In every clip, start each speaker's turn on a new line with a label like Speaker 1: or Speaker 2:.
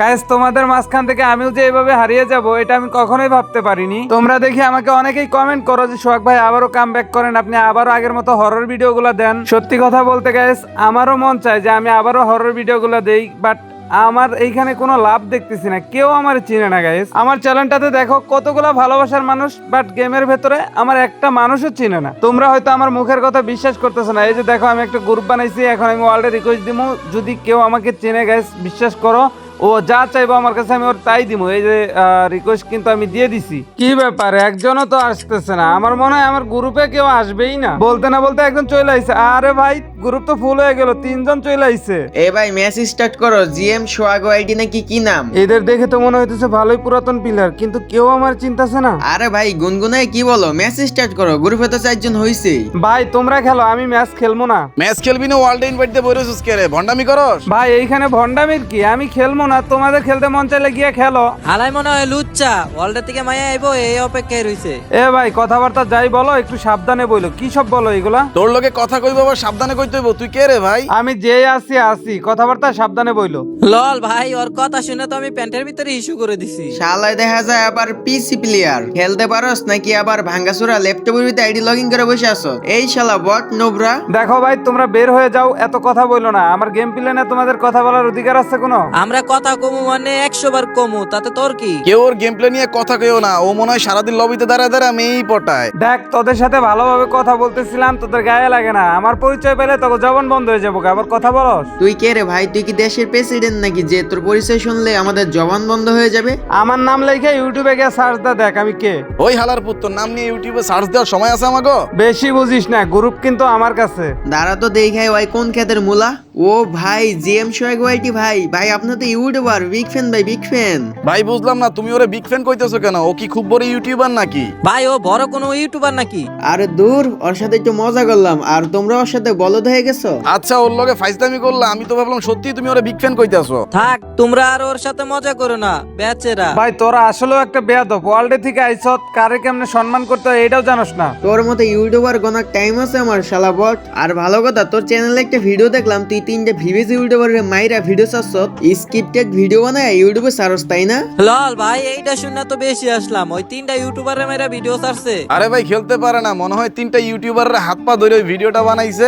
Speaker 1: Guys তোমাদের মাঝখান থেকে আমিও যে এভাবে হারিয়ে যাব, এটা আমি কখনোই ভাবতে পারিনি। তোমরা দেখি আমাকে অনেকেই কমেন্ট করো যে, সোহাগ ভাই, আবারও কাম ব্যাক করেন। আপনি আবারও আগের মতো হরর ভিডিওগুলো দেন। সত্যি কথা বলতে গাইস আমারও মন চায় যে, আমি আবারও হরর ভিডিওগুলো দেই বাট আমার এইখানে কোনো লাভ দেখতেছি না। কেউ আমার চিনে না গাইস আমার চ্যানেলটাতে দেখো, কতগুলো ভালোবাসার মানুষ বাট গেমের ভেতরে আমার একটা মানুষও চিনে না। তোমরা হয়তো আমার মুখের কথা বিশ্বাস করতেছো না। এই যে দেখো, আমি একটা গ্রুপ বানাইছি, এখন আমি ওয়ার্ল্ডে রিকোয়েস্ট দিব যদি কেউ আমাকে চিনে গাইস বিশ্বাস করো ও যা চাইব আমার কাছে আমি ওর তাই দিব এই যে রিকোয়েস্ট কিন্তু আমি দিয়ে দিছি। কি ব্যাপার? একজনও তো আসতেছে না। আমার মনে হয় আমার গ্রুপে কেউ আসবেই না। বলতে না বলতে একজন চলে আইছে। আরে ভাই গ্রুপ তো ফুল হয়ে গেল তিনজন চলে আইছে।
Speaker 2: এ ভাই ম্যাচ স্টার্ট করো। জিএম সোয়াগো আইডি নাকি কি নাম?
Speaker 1: এদের দেখে তো মনে হইতেছে ভালোই পুরাতন প্লেয়ার কিন্তু কেউ আমার চিন্তাছে না।
Speaker 2: আরে ভাই গুনগুনায় কি বলো? ম্যাচ স্টার্ট করো। গ্রুপে তো চারজন হইছে
Speaker 1: ভাই তোমরা খেলো আমি ম্যাচ খেলব না।
Speaker 3: ম্যাচ খেলবি না ওয়ার্ল্ড ইনভাইট দিয়ে বইরেছিস কে রে। ভন্ডামি করস?
Speaker 1: ভাই এইখানে ভন্ডামির কি? আমি খেলব না তোমাদের খেলতে মন চাইলে গিয়ে খেলো।
Speaker 4: হালাই মনে হয় লুচ্চা ওয়ার্ল্ডের থেকে মায়া আইবো এই অপেক্ষায় রইছে।
Speaker 1: এ ভাই কথাবার্তা যাই বলো একটু সাবধানে বইলো। কি সব বলো এগুলা?
Speaker 3: তোর লোকে কথা কইব আবার সাবধানে কইতে তুই কে রে ভাই?
Speaker 1: আমি যে আসি আসি কথাবার্তা সাবধানে বইলো।
Speaker 4: লল ভাই ওর কথা শুনে তো আমি প্যান্টের ভিতরে ইস্যু করে দিছি।
Speaker 2: শালায় দেখা যায় আবার পিসি প্লেয়ার। খেলতে পারোস নাকি আবার ভাঙ্গাসুরা ল্যাপটপের ভিতরে আইডি লগইন করে বসে আছো? এই শালা বট নোবরা।
Speaker 1: দেখো ভাই তোমরা বের হয়ে যাও এত কথা বইলো না। আমার গেম প্লেনে তোমাদের কথা বলার অধিকার আছে কোনো?
Speaker 4: আমরা কথা কমু মানে একশো বার কমু তাতে তোর কি?
Speaker 3: কেউ ওর গেম প্লে নিয়ে কথা কেউ না। ও মনে হয় সারাদিন লবিতে দাঁড়ায় দাঁড়ায় মেয়েই পটায়।
Speaker 1: দেখ তোদের সাথে ভালোভাবে কথা বলতেছিলাম তোদের গায়ে লাগে না। আমার পরিচয় পেলে তোকে জবন বন্ধ হয়ে যাব আবার কথা বলস।
Speaker 2: তুই কে রে ভাই? তুই কি দেশের প্রেসিডেন্ট নাকি? যে তোর পরিচয় শুনলে আমাদের জবান বন্ধ হয়ে যাবে?
Speaker 1: আমার নাম লেখে ইউটিউবে গিয়ে সার্চ দা দেখ আমি কে।
Speaker 3: ওই হালার পুত্র নাম নিয়ে ইউটিউবে সার্চ দেওয়ার সময় আছে আমাকে
Speaker 1: বেশি বুঝিস না গ্রুপ কিন্তু আমার কাছে।
Speaker 2: দাঁড়া তো দেখাই ওই কোন খেতের মুলা? ও ভাই জিএম সোয়াগো আইডি ভাই? ভাই আপনি তো ইউটিউবার বিগ ফ্যান ভাই বিগ ফ্যান
Speaker 3: ভাই বুঝলাম না তুমি ওরে বিগ ফ্যান কইতেছো কেন? ও কি খুব বড় ইউটিউবার নাকি?
Speaker 4: ভাই ও বড় কোনো ইউটিউবার নাকি?
Speaker 2: আরে দূর ওর সাথে একটু মজা করলাম। আর তোমরা ওর সাথে বলদ হয়ে গেছো?
Speaker 3: আচ্ছা ওর লগে ফাইজলামি করলাম আমি তো ভাবলাম সত্যি তুমি ওরে বিগ ফ্যান কইতেছো।
Speaker 4: থাক তোমরা আর ওর সাথে মজা করো না বেচেরা।
Speaker 1: ভাই তোরা আসলেও একটা বেয়াদব। ওয়ার্ল্ডে থেকে আইসত কারে কেমনে সম্মান করতে হয় এটাও জানোস না।
Speaker 2: তোর মতো ইউটিউবার গোনার টাইম আছে আমার শালা বট। আর ভালো কথা তোর চ্যানেলে একটা ভিডিও দেখলাম তুই তিনটে ভিভিস ইউটিউবারের মাইরা ভিডিও চাচ্ছ স্ক্রিপ্টেড ভিডিও বানায় ইউটিউবে সারস তাই না?
Speaker 4: লল ভাই এইটা শুনে তো বেশি আসলাম। ওই তিনটা ইউটিউবারের মেয়েরা ভিডিও ছাড়ছে।
Speaker 3: আরে ভাই খেলতে পারে না। মনে হয় তিনটা ইউটিউবারের হাত পা ধরে ওই ভিডিওটা বানাইছে।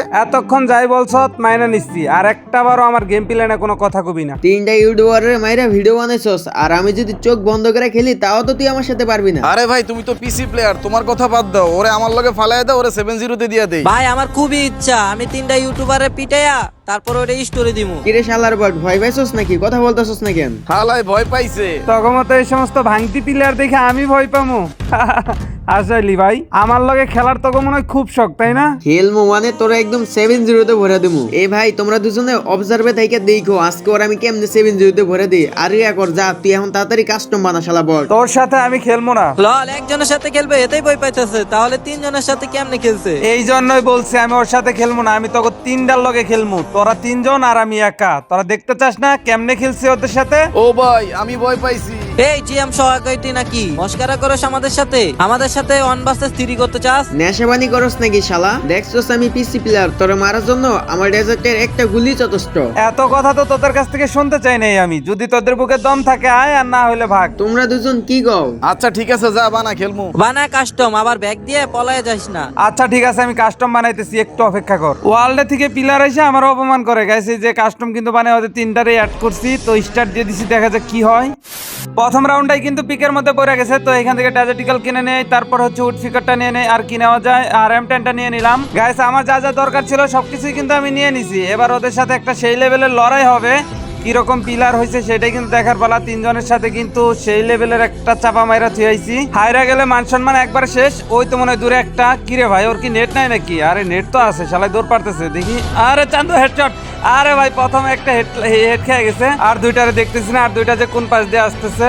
Speaker 1: এতক্ষণ যাই বলছ মাইনা নিচ্ছি। আর একটা বারও আমার গেম প্লেনে কোনো কথা কবি না।
Speaker 2: তিনটা ইউটিউবারের মাইরা ভিডিও বানাইছস আর আমি যদি চোখ বন্ধ করে খেলি তাও তো তুই আমার সাথে পারবি না।
Speaker 3: আরে ভাই তুমি তো পিসি প্লেয়ার তোমার কথা বাদ দাও। ওরে আমার লগে ফালাই দাও ওরে সেভেন জিরোতে দিয়ে দেই।
Speaker 4: ভাই আমার খুবই ইচ্ছা আমি তিনটা ইউটিউবারে পিটাইয়া তারপর ওটা স্টোরি দিমু।
Speaker 2: কিরে শালার বট ভয় পাইছস নাকি? কথা বলতেছস না কেন?
Speaker 3: হালাই ভয় পাইছে।
Speaker 1: তগমতো এই সমস্ত ভাঙতি প্লেয়ার দেখে আমি ভয় পামু। আসলি ভাই আমার লগে খেলার তখন মনে হয় খুব শখ তাই না?
Speaker 2: খেলমু মানে তোরা একদম সেভেন জিরোতে ভরে দেবো এ ভাই তোমরা দুজনে অবজার্ভে থেকে দেখো আজকে ওর আমি কেমনে সেভেন জিরোতে ভরে দিই। আর ইয়া কর যা তুই এখন তাড়াতাড়ি কাস্টম বানা শালা বট
Speaker 1: তোর সাথে আমি খেলব না।
Speaker 4: লল একজনের সাথে খেলবে এতেই বই পাইতেছে। তাহলে তিনজনের সাথে কেমনে খেলছে?
Speaker 1: এই জন্যই বলছি আমি ওর সাথে খেলব না আমি তোকে তিনটার লগে খেলব তোরা তিনজন আর আমি একা। তোরা দেখতে চাস না কেমনে খেলছি ওদের সাথে?
Speaker 3: ও ভাই, আমি ভয় পাইছি।
Speaker 4: এই জিএম সহায়কাইটি নাকি? মস্কারা করস আমাদের সাথে। আমাদের সাথে অন বাসে স্থিরি করতে চাস?
Speaker 2: নেশাবানি করস নাকি শালা? দেখছস আমি পিসি প্লেয়ার তোরা মারার জন্য আমার ডেজার্টের একটা গুলি যথেষ্ট।
Speaker 1: এত কথা তো তোদের কাছ থেকে শুনতে চাই নাই আমি। যদি তোদের বুকে দম থাকে আয় আর না হইলে ভাগ।
Speaker 2: তোমরা দুজন কি গও
Speaker 3: আচ্ছা ঠিক আছে যা বানা খেলমু।
Speaker 4: বানা কাস্টম আবার ব্যাগ দিয়ে পলায় যাস না।
Speaker 1: আচ্ছা ঠিক আছে আমি কাস্টম বানাইতেছি একটু অপেক্ষা কর। ওয়ার্ল্ডে থেকে পিলার এসে আমার অপমান করে। গেছে যে কাস্টম কিন্তু মানে ওদের তিনটারে অ্যাড করছি তো স্টার্ট দিয়ে দিছি দেখা যাক কি হয়। প্রথম রাউন্ডটাই কিন্তু পিকের মধ্যে পড়ে গেছে, তো এখান থেকে ড্যাজেটিক্যাল কিনে নেই, তারপর হচ্ছে উড ফিকারটা নিয়ে নেই, আর কি নেওয়া যায়, আর এম টেনটা নিয়ে নিলাম। গাইস আমার যা যা দরকার ছিল সবকিছুই কিন্তু আমি নিয়ে নিছি। এবার ওদের সাথে একটা সেই লেভেলের লড়াই হবে, কীরকম পিলার হয়েছে সেটাই কিন্তু দেখার পালা। তিনজনের সাথে কিন্তু সেই লেভেলের একটা চাপা মাইরা থুয়াইছি হাইরা গেলে মান সম্মান একবার শেষ, ওই তো মনে দূরে একটা। কিরে ভাই, ওর কি নেট নাই নাকি? আরে নেট তো আছে শালাই দৌড় পারতেছে, দেখি। আরে চান্দু হেডশট আরে ভাই, প্রথম একটা হেড হেড খেয়ে গেছে। আর দুইটারে দেখতেছি না, আর দুইটা যে কোন পাশ দিয়ে আসতেছে।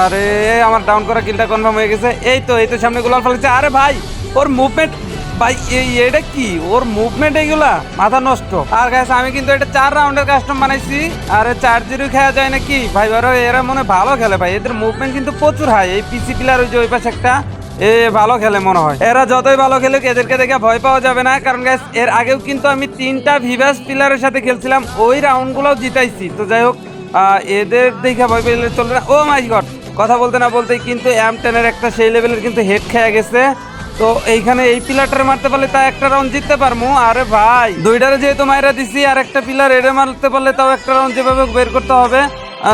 Speaker 1: আরে আমার ডাউন করা কিলটা কনফার্ম হয়ে গেছে। এই তো এই তো সামনে গোলাল ফেলেছে আরে ভাই, ওর মুভমেন্ট ভাই, এই এটা কি? ওর মুভমেন্ট এইগুলা মাথা নষ্ট। আর গাইস আমি কিন্তু এটা চার রাউন্ডের কাস্টম বানাইছি। আর চার জিরো খেয়া যায় নাকি? ভাই ওরা এরা মনে ভালো খেলে ভাই। এদের মুভমেন্ট কিন্তু প্রচুর হাই এই পিসি প্লেয়ার ওই যে ওই পাশে একটা। এ, ভালো খেলে মনে হয়। এরা যতই ভালো খেলুক, এদেরকে দেখে ভয় পাওয়া যাবে না। কারণ গাইস এর আগেও কিন্তু আমি তিনটা ভিভাস পিলারের সাথে খেলছিলাম। ওই রাউন্ডগুলোও জিতাইছি। তো যাই হোক এদের দেখে ভয় পেলে চলবে না। ও মাই গড কথা বলতে না বলতেই কিন্তু এম টেনের একটা সেই লেভেলের কিন্তু হেড খেয়ে গেছে। তো এইখানে এই পিলারটারে মারতে পারলে তা একটা রাউন্ড জিততে পারব আরে ভাই! দুইটারে যেহেতু মাইরা দিছি, আর একটা পিলার এড়ে মারতে পারলে তাও একটা রাউন্ড যেভাবে বের করতে হবে।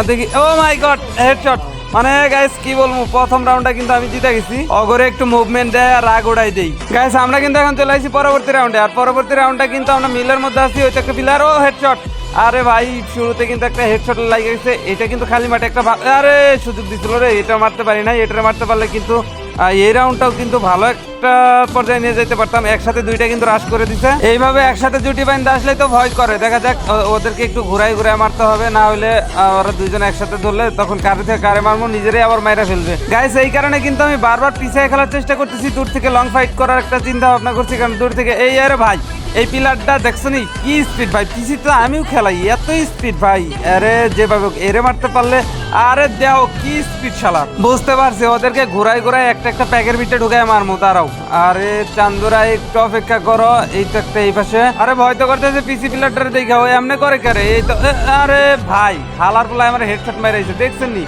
Speaker 1: দেখি। ও মাই গড হেডশট মানে গাইস কি বলব, প্রথম রাউন্ডটা কিন্তু আমি জিতে গেছি। অগরে একটু মুভমেন্ট দেয় আর রাগ ওড়াই দেই। গাইস আমরা কিন্তু এখন চলে আসি পরবর্তী রাউন্ডে আর পরবর্তী রাউন্ডটা কিন্তু আমরা মিলের মধ্যে আসি ওইটা একটা পিলার ও হেডশট আরে ভাই, শুরুতে কিন্তু একটা হেডশট লাগে গেছে এটা কিন্তু খালি মাঠে একটা আরে, সুযোগ দিছিল রে, এটা মারতে পারি না এটা মারতে পারলে কিন্তু এই রাউন্ডটাও কিন্তু ভালো একটা পর্যায়ে নিয়ে যেতে পারতাম। একসাথে দুইটা কিন্তু রাশ করে দিছে। এইভাবে একসাথে জুটি বাইন আসলে তো ভয় করে। দেখা যাক ওদেরকে একটু ঘুরাই ঘুরাই মারতে হবে। না হলে ওরা দুইজন একসাথে ধরলে তখন কারে থেকে কারে মারবো, নিজেরাই আবার মাইরা ফেলবে। গাইস এই কারণে কিন্তু আমি বারবার পিছিয়ে খেলার চেষ্টা করতেছি। দূর থেকে লং ফাইট করার একটা চিন্তা ভাবনা করছি, কারণ দূর থেকে, এই আরে ভাই এই পিলারটা দেখছ নি কি স্পিড ভাই? পিসি তো আমিও খেলাই, এত স্পিড ভাই। আরে, যেভাবে এরে মারতে পারলে, আরে দেও, কি স্পিড শালা। বুঝতে পারছি, ওদেরকে ঘুরাই ঘুরাই একটা একটা প্যাকের ভিতরে ঢুকায় মারমু তারাও আরে চান্দুরা, একটু অপেক্ষা করো, এই তো একটা এই পাশে। আরে ভয় তো করতেছে, পিসি পিলারটারে দেখে, ও এমনি করে করে, এই তো আরে ভাই হালার পোলা আমার হেডশট মেরেছে দেখছেন নি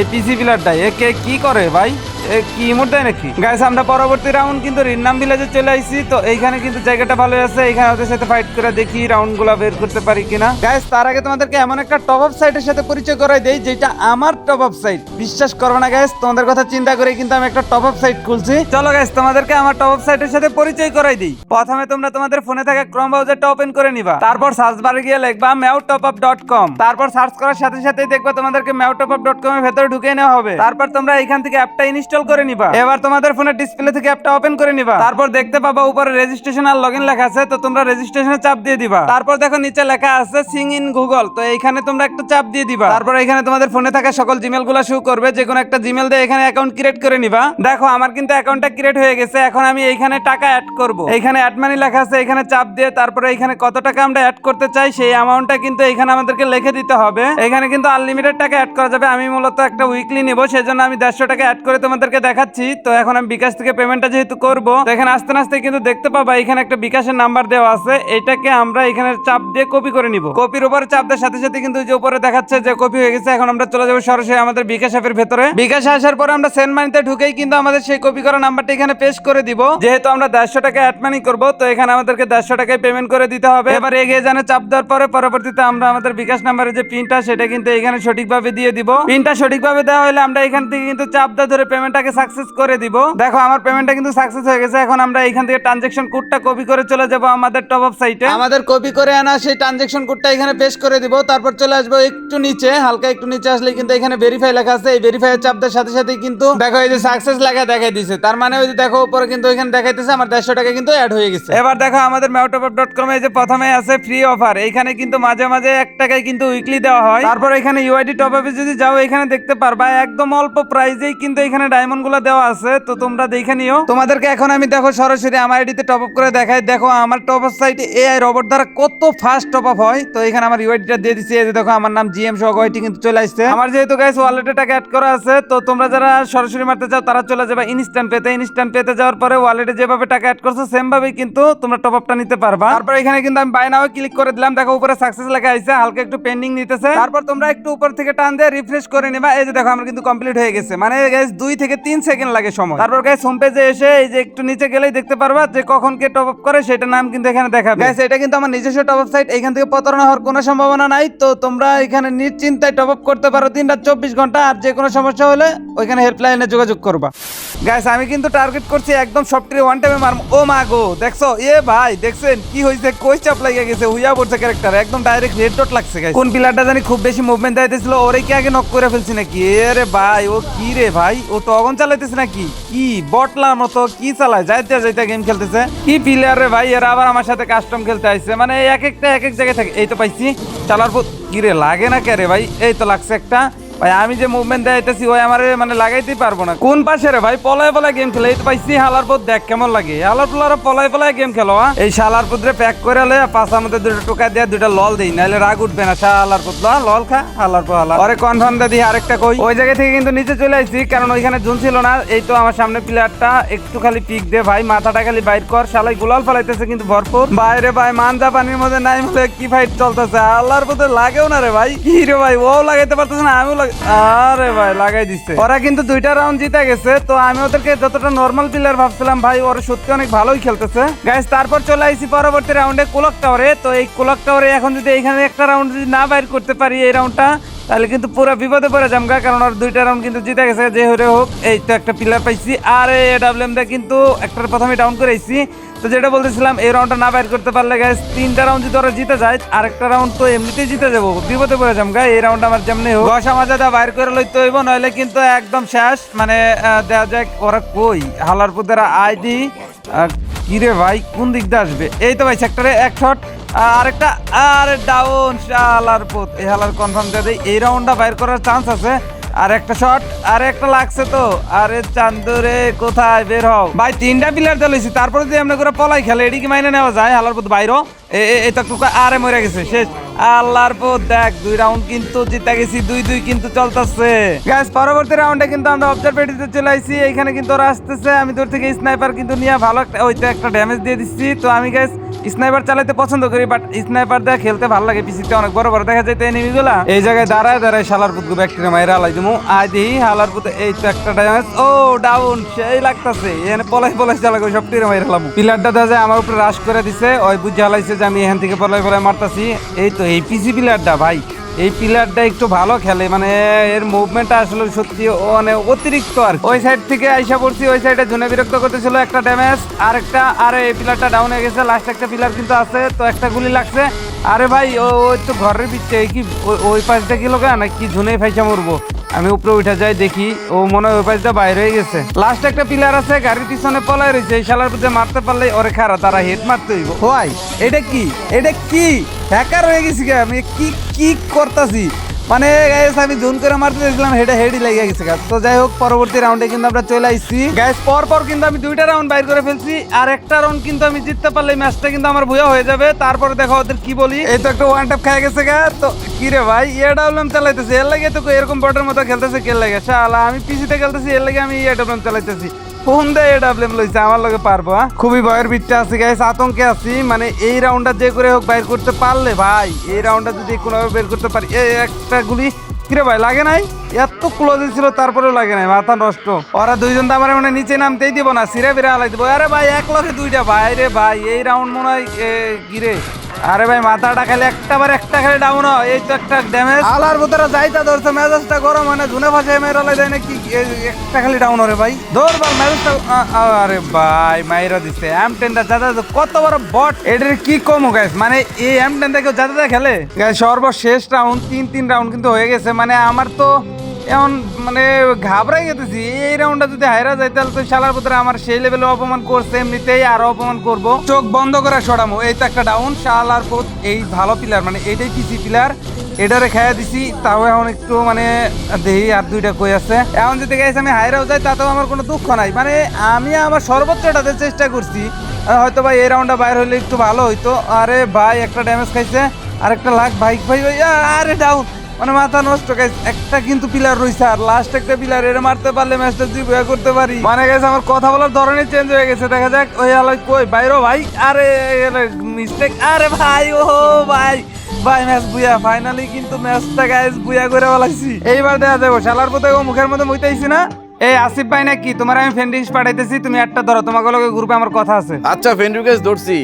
Speaker 1: এই পিসি পিলারটা একে কি করে ভাই? এ কি ইমোট নাকি? গাইস আমরা পরবর্তী রাউন্ড কিন্তু রিন্নাম ভিলেজে চলে আইছি, তো এইখানে কিন্তু জায়গাটা ভালো আছে। এইখানে ওদের সাথে ফাইট করে দেখি রাউন্ডগুলা বের করতে পারি কিনা। গাইস তার আগে তোমাদেরকে এমন একটা টপ আপ সাইটের সাথে পরিচয় করাই দেই, যেটা আমার টপ আপ সাইট বিশ্বাস করবে না গাইস তোমাদের কথা চিন্তা করে কিন্তু আমি একটা টপ আপ সাইট খুলছি। চলো গাইস তোমাদেরকে আমার টপ আপ সাইটের সাথে পরিচয় করাই দিই। প্রথমে তোমরা তোমাদের ফোনে থাকা ক্রোম ব্রাউজারটা ওপেন করে নিবা। তারপর সার্চ বারে গিয়ে লিখবা meow top up dot com তারপর সার্চ করার সাথে সাথে দেখবা তোমাদেরকে meow top up dot com এর ভেতরে ঢুকে নেওয়া হবে। তারপর তোমরা এখান থেকে অ্যাপটা ইনস্টল করে নিবা। এবার তোমাদের ফোনের ডিসপ্লে থেকে অ্যাপটা ওপেন করে নিবা। তারপর দেখতে পাবা উপরে রেজিস্ট্রেশন আর লগইন লেখা আছে তো তোমরা রেজিস্ট্রেশনে চাপ দিয়ে দিবা। তারপর দেখো নিচে লেখা আছে সিং ইন গুগল তো এইখানে তোমরা একটা চাপ দিয়ে দিবা। তারপর এখানে তোমাদের ফোনে থাকা সকল জিমেলগুলো শো করবে যে কোনো একটা জিমেল দিয়ে এখানে অ্যাকাউন্ট ক্রিয়েট করে নিবা। দেখো আমার কিন্তু অ্যাকাউন্টটা ক্রিয়েট হয়ে গেছে এখন আমি এইখানে টাকা অ্যাড করব। এইখানে অ্যাড মানি লেখা আছে এখানে চাপ দিয়ে তারপরে এখানে কত টাকা আমরা অ্যাড করতে চাই সেই অ্যামাউন্টটা কিন্তু এখানে আমাদেরকে লিখে দিতে হবে। এখানে কিন্তু আনলিমিটেড টাকা অ্যাড করা যাবে আমি মূলত একটা উইকলি নিব, সেজন্য আমি দেড়শো টাকা অ্যাড করে তোমাদেরকে দেখাচ্ছি। তো এখন আমি বিকাশ থেকে পেমেন্টটা যেহেতু করব, তো এখানে আস্তে আস্তে কিন্তু দেখতে পাবা, এখানে একটা বিকাশের নাম্বার দেওয়া আছে। এটাকে আমরা এখানে চাপ দিয়ে কপি করে নিব। কপির উপরে চাপ দেওয়ার সাথে সাথে কিন্তু যে উপরে দেখাচ্ছে যে কপি হয়ে গেছে, এখন আমরা চলে যাব সরাসরি আমাদের বিকাশ অ্যাপের ভেতরে। বিকাশ আসার পরে আমরা সেন্ড মানিতে ঢুকেই কিন্তু আমাদের সেই কপি করা নাম্বারটা এখানে পেশ করে দিব। যেহেতু আমরা দেড়শো টাকা অ্যাড মানি করব, তো এখানে আমাদেরকে দেড়শো টাকায় পেমেন্ট করে দিতে হবে। এবার এগিয়ে জানে চাপ দেওয়ার পরে, পরবর্তীতে আমরা আমাদের বিকাশ নাম্বারের যে পিনটা সেটা কিন্তু এখানে সঠিকভাবে দিয়ে দিব। পিনটা সঠিকভাবে দেওয়া হলে আমরা এখান থেকে কিন্তু চাপ দেওয়া ধরে পেমেন্টটাকে সাকসেস করে দিব। দেখো আমার পেমেন্টটা কিন্তু সাকসেস হয়ে গেছে। এখন আমরা এখান থেকে ট্রানজেকশন কোডটা কপি করে চলে যাব আমাদের টপ আপ সাইটে আমাদের কপি করে আনা সেই ট্রানজেকশন কোডটা এখানে পেস্ট করে দিব। তারপর চলে আসব একটু নিচে হালকা একটু নিচে আসলে কিন্তু এখানে ভেরিফাই লেখা আছে। এই ভেরিফাই চাপ দেওয়ার সাথে সাথে কিন্তু দেখো এই যে সাকসেস লেখা দেখাই দিছে। তার মানে ওই যে দেখো উপরে কিন্তু এখানে দেখাইতেছে আমার দেড়শো টাকা কিন্তু অ্যাড হয়ে গেছে। এবার দেখো আমাদের ম্যাউটপ ডট কম এই যে প্রথমে আছে ফ্রি অফার এখানে কিন্তু মাঝে মাঝে এক টাকায় কিন্তু উইকলি দেওয়া হয়। তারপর এখানে ইউআইডি টপ আপে যদি যাও এখানে দেখতে পারবা একদম অল্প প্রাইজেই কিন্তু এখানে ডায়মন্ডগুলো দেওয়া আছে তো তোমরা দেখে নিও। তোমাদেরকে এখন আমি দেখো সরাসরি আমার আইডিতে টপ আপ করে দেখাই। দেখো আমার টপ আপ সাইটে এআই রোবট দ্বারা কত ফাস্ট টপ আপ হয়। তো এখানে আমার ইউআইডিটা দিয়ে দিচ্ছি এই যে দেখো আমার নাম জিএম সহ কিন্তু চলে আসছে। আমার যেহেতু গাইস ওয়ালেটে টাকা অ্যাড করা আছে তো তোমরা যারা সরাসরি মারতে চাও তারা চলে যাবে ইনস্ট্যান্ট পেতে ইনস্ট্যান্ট পেতে যাওয়ার পরে ওয়ালেটে যেভাবে টাকা অ্যাড করছ সেম ভাবেই কিন্তু তোমরা টপ আপটা নিতে পারবা। তারপর এখানে কিন্তু আমি বাই নাও ক্লিক করে দিলাম। দেখো উপরে সাকসেস লেখা আছে হালকা একটু পেন্ডিং নিতেছে। তারপর তোমরা একটু উপর থেকে টান দিয়ে রিফ্রেশ করে নিবা। এই যে দেখো আমার কিন্তু কমপ্লিট হয়ে গেছে। মানে গাইস দুই থেকে তিন সেকেন্ড লাগে সময়। তারপর গাইস হোম পেজে এসে এই যে একটু নিচে গেলেই দেখতে পারবা যে কখন কে টপ আপ করে সেটা নাম কিন্তু এখানে দেখাবে। গাইস এটা কিন্তু আমার নিজস্ব টপ আপ সাইট এখান থেকে প্রতারণা হওয়ার কোনো সম্ভাবনা নাই। তো তোমরা এখানে নিশ্চিন্তায় টপ আপ করতে পারো দিন রাত চব্বিশ ঘণ্টা। আর যে কোনো সমস্যা হলে ওইখানে হেল্পলাইনে যোগাযোগ করবা। গ্যাস আমি কিন্তু টার্গেট করছি একদম সফটওয়্যার ওয়ান টাইমে মারম। ও মা গো দেখছ? এ ভাই দেখছেন? কি হইছে? কই চাপ লাগিয়ে গেছে? হুইয়া পড়ছে ক্যারেক্টার একদম ডাইরেক্ট রেড ডট লাগছে কোন পিলারটা জানি খুব বেশি মুভমেন্ট দিতেছিল ওরে কি আগে নক করে ফেলছি নাকি? আরে ভাই, ও কি রে ভাই? ও টগন চালাইতেছে নাকি? কি বটলার মতো, কি চালায়? যাইতে যাইতে গেম খেলতেছে। কি প্লেয়ার রে ভাই, এরা আবার আমার সাথে কাস্টম খেলতে আসছে মানে এক একটা, এক এক জায়গায় থাকে। এই তো পাইছি। চালার পর কি রে, লাগে না কে রে ভাই? এই তো লাগছে একটা। ভাই, আমি যে মুভমেন্ট দেখাইতেছি, ওই আমার মানে লাগাইতেই পারব না। কোন পাশে রে ভাই? পলায় পলায় গেম খেলে। এই তো পাইছি, হালার পর দেখ কেমন লাগে। হালার পোলার পলায় পলায় গেম খেলো? এই শালার পুত্রে প্যাক করে লে পাশার মধ্যে দুটো টোকা দিয়ে দুটো লল দেই নাহলে রাগ উঠবে না। শালার পুতলা লল খা, হালার পর হালার পরে কনফার্ম দিয়ে আরেকটা কই। ওই জায়গা থেকে কিন্তু নিচে চলে আসছি কারণ ওইখানে জুন ছিল না। এই তো আমার সামনে প্লেয়ারটা একটু খালি পিক দে ভাই। মাথাটা খালি বাইর কর। শালাই গুলাল ফলাইতেছে কিন্তু ভরপুর। বাইরে ভাই, মানজা পানির মধ্যে নাই কি ফাইট চলতেছে? আল্লাহর মধ্যে লাগেও না রে ভাই। কি রে ভাই, ও লাগাইতে পারতেছে না, আমিও আরে ভাই, লাগাই দিচ্ছে ওরা কিন্তু দুইটা রাউন্ড জিতে গেছে, তো আমি ওদেরকে যতটা নর্মাল প্লেয়ার ভাবছিলাম ভাই, ওরা সত্যি অনেক ভালোই খেলতেছে। গাইস তারপর চলে আইছি পরবর্তী রাউন্ডে কোলক টাওয়ারে তো এই কোলক টাওয়ারে এখন যদি এখানে একটা রাউন্ড যদি না বাইর করতে পারি এই রাউন্ডটা তাহলে কিন্তু পুরো বিপদে পড়ে যামগা কারণ ওর দুইটা রাউন্ড কিন্তু জিতে গেছে। যে হরে হোক, এই তো একটা প্লেয়ার পাইছি। আর এই ডাব্লিউএম দা কিন্তু একটা প্রথমে ডাউন করে আইছি। তো যেটা বলতেছিলাম, এই রাউন্ডটা না বাইর করতে পারলে গাইস তিনটা রাউন্ড যদি ওরা জিতে যায়, আরেকটা রাউন্ড তো এমনিতেই জিতে যাব, বিপদে পড়ে যাম গাই এই রাউন্ড আমার যেমনি হোক। দশ আমাজা দা বাইর করে লইতে হইব, নইলে কিন্তু একদম শেষ মানে দেখা যাক ওরা কই। হালার পুদের আইডি কিরে ভাই, কোন দিক দিয়ে আসবে? এই তো ভাই সেক্টরে এক শট আরেকটা, আরে ডাউন শালার এই হালার কনফার্ম দিয়ে দেই, এই রাউন্ডটা বাইর করার চান্স আছে আর একটা শট আর একটা লাগছে তো। আরে চান্দুরে কোথায়? বের হও। ভাই, তিনটা প্লেয়ার চালাইছি তারপরে যদি আমরা করে পলাই খেলে, এটি কি মাইনে নেওয়া যায়? হালার পুত বাইরো। এটা টুকা আরে মরে গেছে, শেষ। আল্লাহর পুত দেখ, দুই রাউন্ড কিন্তু জিতে গেছি, দুই দুই কিন্তু চলতেছে। গ্যাস পরবর্তী রাউন্ডে কিন্তু আমরা অবজারভেটরিতে চলে আইছি। এখানে কিন্তু ওরা আসতেছে। আমি দূর থেকে স্নাইপার কিন্তু নিয়ে ভালো একটা ওইটা একটা ড্যামেজ দিয়ে দিচ্ছি। তো আমি গ্যাস স্নাইপার চালাতে পছন্দ করি বাট স্নাইপার দিয়ে খেলতে ভালো লাগে। পিসিতে অনেক বড় বড় দেখা যায় এনিমিগুলা এই জায়গায় দাঁড়ায় দাঁড়ায় শালার পুত ব্যাকটেরিয়া মাইরা আলাই দিমু। আই দিই হালার পুত এই তো একটা ড্যামেজ ও ডাউন সেই লাগতাছে। এখানে পলাই পলাই চালাকে সব টিরে মাইরা লাম পিলারটা দেখা যায় আমার উপরে রাশ করে দিছে, ওই বুঝে হালাইছে যে আমি এখান থেকে পলাই পলাই মারতাছি। এই তো এই পিসি পিলারটা, ভাই। এই প্লেয়ারটা একটু ভালো খেলে মানে এর মুভমেন্টটা আসলে সত্যি মানে অতিরিক্ত আর ওই সাইড থেকে আইসা পড়ছি, ওই সাইডে জুনে বিরক্ত করতেছিল একটা ড্যামেজ আর একটা আরে এই প্লেয়ারটা ডাউন হয়ে গেছে লাস্ট একটা প্লেয়ার কিন্তু আছে, তো একটা গুলি লাগছে। আরে ভাই, ও তো ঘরের পিচ্ছে কি ওই- ওই পাশ দিয়ে গেল গা, নাকি ঝুনে ফাইসা মরবো? আমি উপরে উঠে যাই দেখি, ও মনে হয় ওই পাশটা বাইরে হয়ে গেছে। লাস্ট একটা পিলার আছে, গাড়ির পিছনে পলাই রয়েছে, এই শালার পিছনে মারতে পারলে ওরে খারা তারা হেড মারতে হইব। হোয়াই, এটা কি? এটা কি? হ্যাকার হয়ে গেছি আমি, কি কি করতাছি? মানে গাইস আমি জুন করে মারতে দেখলাম, হেডে হেডই লেগে গেছে গা। তো যাই হোক, পরবর্তী রাউন্ডে কিন্তু আমরা চলে আইছি। গ্যাস পর পর কিন্তু আমি দুইটা রাউন্ড বাইর করে ফেলছি, আর একটা রাউন্ড কিন্তু আমি জিততে পারলে ম্যাচটা কিন্তু আমার ভুয়া হয়ে যাবে। তারপরে দেখো ওদের কি বলি। এই তো একটা ওয়ান ট্যাপ খেয়ে গেছে গা তো কি রে ভাই এডাব্লিউএম চালাইতেছে। এর লাগে তো এরকম বটের মতো খেলতেছে কে লাগে? শালা, আমি পিসিতে খেলতেছি, এর লাগে আমি এডাব্লিউএম চালাইতেছি। ফোন দে এডাব্লিউএম লইছে? আমার লগে পারব হ্যাঁ? খুবই ভয়ের বিটটা আছি গাইস আতঙ্কে আছি। মানে এই রাউন্ডটা যে করে হোক বাইর করতে পারলে, ভাই, এই রাউন্ডটা যদি কোনোভাবে বের করতে পারি এই একটা গুলি, কিরে ভাই, লাগে নাই? এত ক্লোজ ছিল, তারপরেও লাগে নাই, মাথা নষ্ট। ওরা দুইজন তো আমার মানে নিচে নামতেই দিব না সিরা বিরা হালাই দিব। আরে ভাই, এক লগে দুইটা, ভাই রে ভাই, এই রাউন্ড মনে হয় কিরে আরে ভাই মাথাটা খালি একটা বার একটা খালি ডাউন হয়। এই তো একটা ড্যামেজ আলার ভিতরে যাইতা ধরছে মেজাজটা গরম হয় না ধুনে ফাঁসে মেয়েরা লাই দেয় না কি একটা খালি ডাউন হরে ভাই। ধর ভাই মেজাজটা আরে ভাই মাইরা দিছে। এম টেনটা যাতা কত বড় বট এটার কি কম গাইস মানে এই এম টেনটা কেউ যাতা খেলে? সর্বশেষ রাউন্ড তিন তিন রাউন্ড কিন্তু হয়ে গেছে। মানে আমার তো এখন মানে ঘাবড়াই গেতেছি। এই রাউন্ডটা যদি হাইরা যায়, তাহলে তো শালার পুত্রে আমার সেই লেভেলে অপমান করছে, এমনিতেই আরও অপমান করব। চোখ বন্ধ করে সরামো। এই তো একটা ডাউন শালার পুত এই ভালো পিলার মানে এইটাই পিসি পিলার এটারে খেয়া দিছি, তাও এখন একটু মানে দেহি আর দুইটা কই আছে। এখন যদি গাইছে আমি হাইরাও যাই, তাতেও আমার কোনো দুঃখ নাই। মানে আমি আমার সর্বোচ্চটাতে চেষ্টা করছি। হয়তো ভাই এই রাউন্ডটা বাইর হলে একটু ভালো হইতো। আরে ভাই, একটা ড্যামেজ খাইছে। আর একটা লাখ ভাই ভাই ভাই, আরে ডাউন মানে মাথা নষ্ট গাইস একটা কিন্তু পিলার রইছে, আর লাস্ট একটা পিলার এর মারতে পারলে ম্যাচটা বয়া করতে পারি। মানে গাইস আমার কথা বলার ধরনের চেঞ্জ হয়ে গেছে। দেখা যাক, ওই আলোয় কই? বাইরো ভাই, আরে মিস্টেক আরে ভাই, ও ভাই। ভাই ম্যাচ বুয়া ফাইনালি কিন্তু ম্যাচটা গাইস বুয়া করে বলাইছি এইবার দেখা যাব, শালার ও মুখের মধ্যে মুইতাইছি না? এই আসিফ ভাই নাকি? তোমার আমি ফ্রেন্ডিংস পাঠাইতেছি, তুমি একটা ধরো, তোমাকে লগে গ্রুপে আমার কথা আছে।
Speaker 3: আচ্ছা ফেন্ডুকেস ধরছি।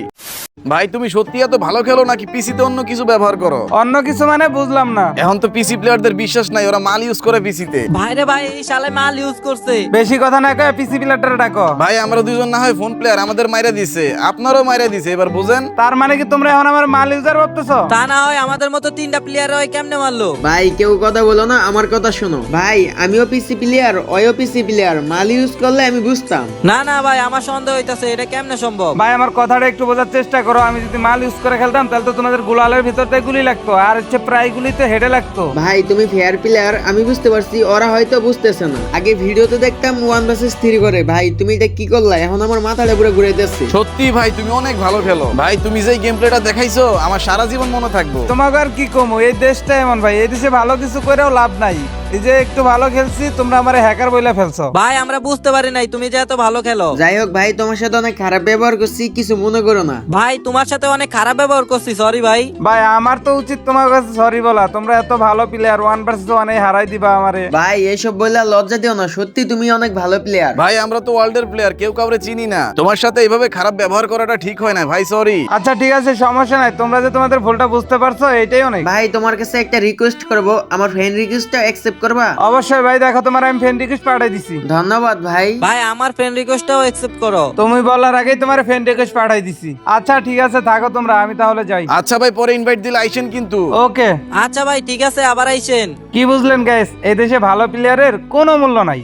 Speaker 3: ভাই তুমি সত্যি এত ভালো খেলো নাকি পিসিতে অন্য কিছু ব্যবহার করো?
Speaker 1: অন্য কিছু মানে বুঝলাম না।
Speaker 3: এখন তো পিসি প্লেয়ারদের বিশ্বাস নাই ওরা মাল ইউজ করে পিসিতে।
Speaker 4: ভাইরে ভাই এই শালে মাল ইউজ করছে।
Speaker 1: বেশি কথা না কয়ে পিসি পিলারটা ডাকো।
Speaker 3: ভাই আমরা দুজন না হয় ফোন প্লেয়ার আমাদের মাইরা দিছে আপনারও মাইরা দিছে এবার বুঝেন।
Speaker 1: তার মানে কি তোমরা এখন আমার মাল ইউজার ভাবতেছো?
Speaker 4: তা না হয় আমাদের মতো তিনটা প্লেয়ার হয় কেমনে মারলো?
Speaker 2: ভাই কেউ কথা বলো না আমার কথা শোনো। ভাই আমিও পিসি প্লেয়ার অয়ও পিসি প্লেয়ার মাল ইউজ করলে আমি বুঝতাম।
Speaker 4: না না ভাই আমার সন্দেহ হইতাছে এটা কেমনে সম্ভব?
Speaker 1: ভাই আমার কথাটা একটু বোঝার চেষ্টা করো আমি যদি মাল ইউজ করে খেলতাম তাহলে তো তোমাদের গোলালের ভিতরটাই গুলি লাগতো। আর হচ্ছে প্রায় গুলি তো হেডে লাগতো।
Speaker 2: ভাই তুমি ফেয়ার প্লেয়ার আমি বুঝতে পারছি ওরা হয়তো বুঝতেছে না। আগে ভিডিওতে দেখতাম ওয়ান ভার্সেস থ্রি করে। ভাই তুমি এটা কি করলা? এখন আমার মাথাটা পুরো ঘুরে যাচ্ছে।
Speaker 3: সত্যি ভাই তুমি অনেক ভালো খেলো। ভাই তুমি যেই গেম প্লেটা দেখাইছো আমার সারা জীবন মনে থাকব।
Speaker 1: তোমাকে আর কি কমো? এই দেশটা এমন ভাই এই দেশে ভালো কিছু করেও লাভ নাই। এই যে একটু ভালো খেলছি তোমরা আমার হ্যাকার বইলে ফেলছো।
Speaker 4: ভাই আমরা বুঝতে পারি নাই তুমি যে এত ভালো খেলো।
Speaker 2: যাই হোক ভাই তোমার সাথে অনেক খারাপ ব্যবহার করছি কিছু মনে করো না।
Speaker 4: ভাই তোমার সাথে অনেক খারাপ ব্যবহার করছি সরি ভাই।
Speaker 1: ভাই আমার তো উচিত তোমার কাছে সরি বলা। তোমরা এত ভালো প্লেয়ার ওয়ান ভার্সেস ওয়ানে হারাই দিবা আমারে।
Speaker 2: ভাই এইসব বললে লজ্জা দিও না সত্যি তুমি অনেক ভালো প্লেয়ার
Speaker 3: ভাই আমরা তো ওয়ার্ল্ডের প্লেয়ার কেউ কাউরে চিনি না। তোমার সাথে এইভাবে খারাপ ব্যবহার করাটা ঠিক হয় না ভাই সরি
Speaker 1: আচ্ছা ঠিক আছে সমস্যা নাই। তোমরা যে তোমাদের ভুলটা বুঝতে পারছ এটাই অনেক।
Speaker 2: ভাই তোমার কাছে একটা রিকোয়েস্ট করব। আমার ফ্রেন্ড রিকোয়েস্টটা অ্যাকসেপ্ট করবা?
Speaker 1: অবশ্যই ভাই দেখো তোমার আমি ফ্রেন্ড রিকোয়েস্ট পাঠাই দিছি।
Speaker 2: ধন্যবাদ ভাই।
Speaker 4: ভাই আমার ফ্রেন্ড রিকোয়েস্টটাও অ্যাকসেপ্ট করো।
Speaker 1: তুমি বলার আগেই তোমার ফ্রেন্ড রিকোয়েস্ট পাঠাই দিছি। আচ্ছা ঠিক আছে থাকো তোমরা আমি তাহলে যাই।
Speaker 3: আচ্ছা ভাই পরে ইনভাইট দিলে আইসেন কিন্তু।
Speaker 1: ওকে।
Speaker 4: আচ্ছা ভাই ঠিক আছে আবার আইসেন।
Speaker 1: কি বুঝলেন গাইস এই দেশে ভালো প্লেয়ারের কোনো মূল্য নাই।